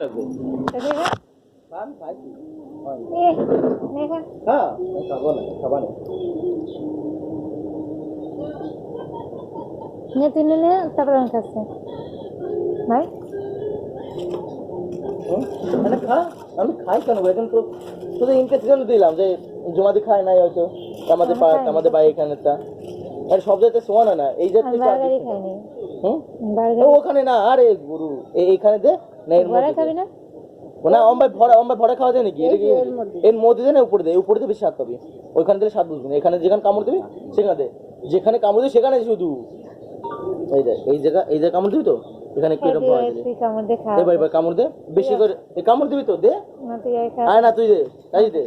আমি মানে খাই কেন এখন শুধু দিলাম যে জমাদি খায় নাই হয়তো আমাদের পা- খাই। আমাদের বাড়ি এখানেটা আর সব জায়গাতে সমান হয় না এই ও, ওখানে না আরে গুরু এই- এইখানে দে না এর ঘরে খাবি না? না অম্বাই ভরা অম্বাই ভরা খাওয়া যায় নাকি? এটা কি এর মধ্যে। এর না উপরে দে উপরে দিয়ে বেশি স্বাদ পাবি। ওইখানে দিলে স্বাদ বুঝবি না। এখানে যেখানে কামড় দিবি সেখানে দে। যেখানে কামড় দিবি সেখানে শুধু। এই দেখ এই জায়গা এই জায়গা কামড় দিবি তো? এখানে দিবি। কামড় দিয়ে খা এবার এবার কামড় দে বেশি করে এ কামড় দিবি তো? দে। না তুই খা। আয় না তুই দে। তাই দে।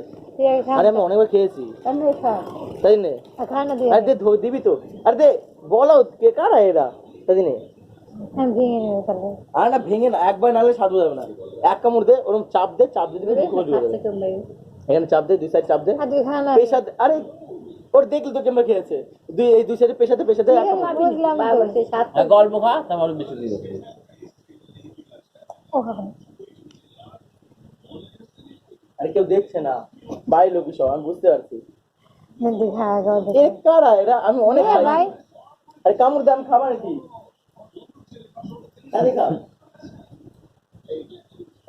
আরে আমি অনেকবার খেয়েছি। তাই নে। খা না আরে দে দিবি তো। আরে দে বলো কে কারা এরা? তাই নে। আমি ভেঙে নেব তাহলে। আর না ভেঙে না একবার নালে স্বাদ যাবে না। এক কামড় দে ওরকম চাপ দে চাপ দিয়ে দিবি মুখে এখানে চাপ দে দুই সাইড চাপ দে। আর পেশা আরে ওর দেখলি তো কেমন খেয়েছে। দুই এই দুই সাইডে পেশাতে পেশাতে বুঝলাম গল্প খা তারপর বেশি দিয়ে ও আরে কেউ দেখছে না। বাড়ির লোক সব আমি বুঝতে পারছি। নে তুই খা আগে ওদের। এ কারা এরা? আমি অনেক ভাই। আরে কামড় দে আমি খাবা আরে খা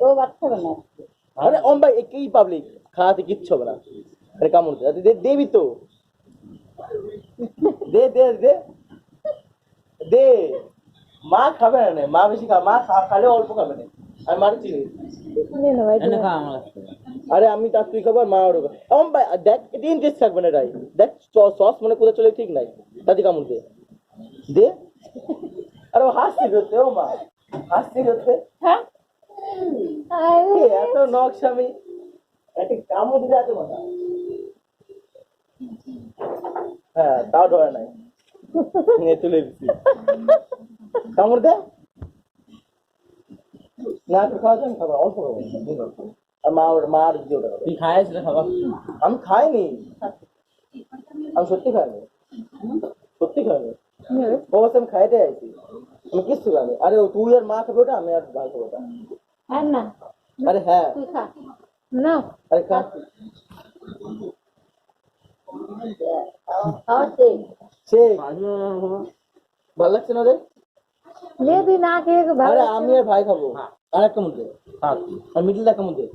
ও ভাত খাবে না। আরে ওম ভাই পাবলিক খাওয়াতে কিচ্ছু হবে না? আরে কামড় দে দে দেবি তো। দে দে দে। দে। মা খাবে না মা বেশি খাবে মা খালে অল্প খাবে না। আমি মার চিনি আরে আমি তার তুই খাবার মা ওর ওম ভাই দেখ এটা ইন্টারেস্ট থাকবে না রাই দেখ সস মানে কোথায় চলে ঠিক নাই। তাতে কামড় দে। দে। আরে ও হাসছি করতে ও মা। হাসছি করতে হ্যাঁ। এত নকশা আমি? একটা কামড় দিতে কথা। হ্যাঁ তাও ধরে নাই। নিয়ে তুলে দিচ্ছি কামড় দে। না তো খাওয়া যায় খাবার অল্প খাব আর মা ওর মা আর দিদি ওটা তুই খাইস না খাবার আমি খাইনি। আমি সত্যি খাইনি। সত্যি খাইনি। ও বলছে আমি খাইতে আইছি। আমি কিচ্ছু খাইনি আরে ও তুই আর মা খাবে ওটা আমি আর ভাই খাব ওটা আর না আরে হ্যাঁ তুই খা না আরে খা খাওয়াচ্ছে সে ভালো লাগছে না রে নে তুই না খেয়ে ভালো আরে আমি আর ভাই খাব আর একটা মধ্যে থাক আর মিডিলটা একটা মধ্যে